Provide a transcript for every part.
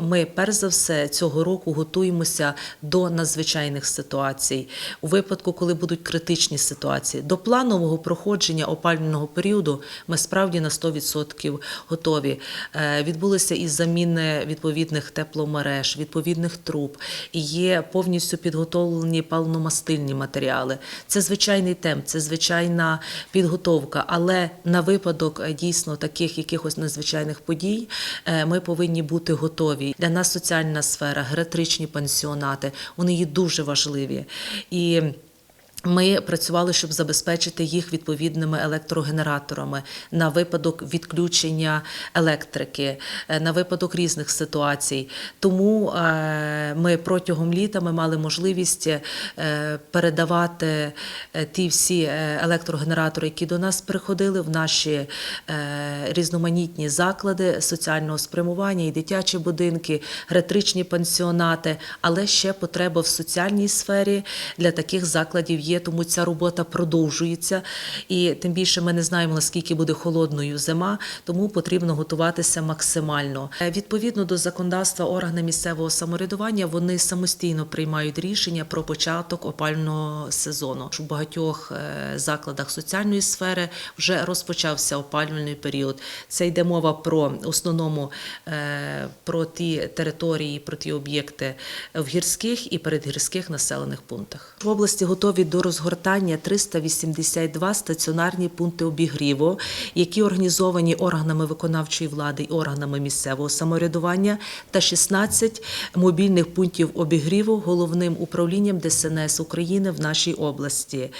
Ми перш за все цього року готуємося до надзвичайних ситуацій у випадку, коли будуть критичні ситуації. До планового проходження опалювального періоду ми справді на 100% готові. Е, Відбулися і заміни відповідних тепломереж, відповідних труб, і є повністю підготовлені паливно-мастильні матеріали. Це звичайний темп, це звичайна підготовка. Але на випадок е, дійсно таких якихось надзвичайних подій е, ми повинні бути готові. Для нас соціальна сфера, гератричні пансіонати, вони є дуже важливі. І ми працювали, щоб забезпечити їх відповідними електрогенераторами на випадок відключення електрики, е, на випадок різних ситуацій. Тому е, ми протягом літа ми мали можливість е, передавати ті всі електрогенератори, які до нас приходили в наші різноманітні заклади соціального спрямування, і дитячі будинки, гератричні пансіонати, але ще потреба в соціальній сфері для таких закладів є, тому ця робота продовжується. І тим більше ми не знаємо, наскільки буде холодною зима, тому потрібно готуватися максимально. Е, Відповідно до законодавства органи місцевого самоврядування вони самостійно приймають рішення про початок опального сезону. У багатьох е, закладах соціальної сфери вже розпочався опалювальний період. Це йде мова про основному е, про ті території, про ті об'єкти в гірських і передгірських населених пунктах. В області готові до розгортання 382 стаціонарні пункти обігріву, які організовані органами виконавчої влади і органами місцевого самоврядування, та 16 мобільних пунктів обігріву головним управлінням ДСНС України в нашій області.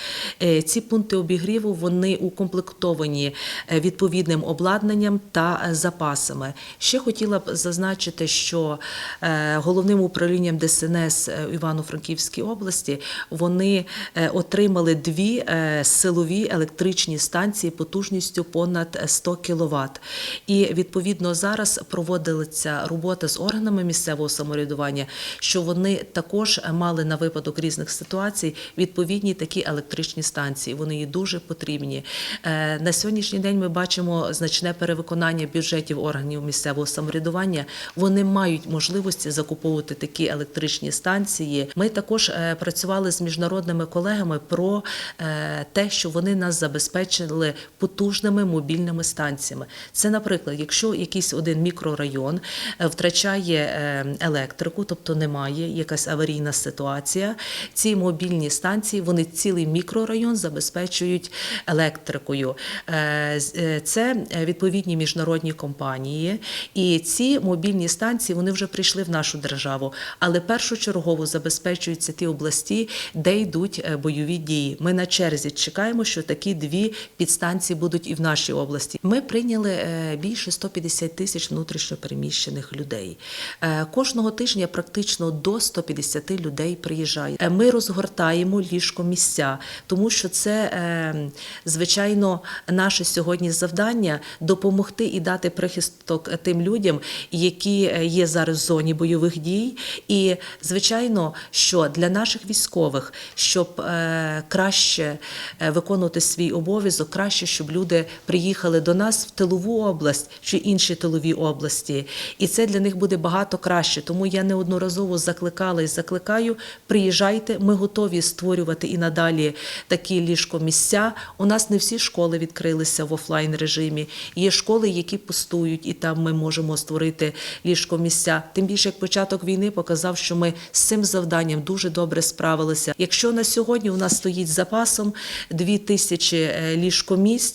Е, Ці пункти обігріву вони укомплектовані е, відповідним обладнанням та е, запасами. Ще хотіла б зазначити, що головним управлінням ДСНС Івано-Франківській області вони отримали дві е, силові електричні станції потужністю понад 100 кВт. І відповідно зараз проводиться робота з органами місцевого самоврядування, що вони також мали на випадок різних ситуацій відповідні такі електричні станції. Вони є дуже потрібні. Е, На сьогоднішній день ми бачимо значне перевиконання бюджетів органів місцевого самоврядування. Вони мають можливості закуповувати такі електричні станції. Ми також е, працювали з міжнародними колегами про е, те, що вони нас забезпечили потужними мобільними станціями. Це, наприклад, якщо якийсь один мікрорайон е, втрачає е, електрику, тобто немає якась аварійна ситуація, ці мобільні станції вони цілий мікрорайон забезпечують електрикою. Це відповідні міжнародні компанії, і ці мобільні станції вони вже прийшли в нашу державу, але першочергово забезпечуються ті області, де йдуть бойові дії. Ми на черзі чекаємо, що такі дві підстанції будуть і в нашій області. Ми прийняли е, більше 150 тисяч внутрішньопереміщених людей. Е, Кожного тижня практично до 150 людей приїжджає. Е, Ми розгортаємо ліжко місця, тому що це звичайно наше сьогодні завдання допомогти і дати прихисток тим людям, які є зараз в зоні бойових дій. І звичайно, що для наших військових, щоб краще е, виконувати свій обов'язок, краще, щоб люди приїхали до нас в тилову область чи інші тилові області. І це для них буде багато краще. Тому я неодноразово закликала і закликаю: приїжджайте, ми готові створювати і надалі такі ліжкомісця. У нас не всі школи відкрилися в офлайн режимі. Є школи, які пустують, і там ми можемо створити ліжкомісця. Тим більше, як початок війни показав, що ми з цим завданням дуже добре справилися. Якщо на сьогодні у нас стоїть запасом 2 тисячі е, ліжкомісць,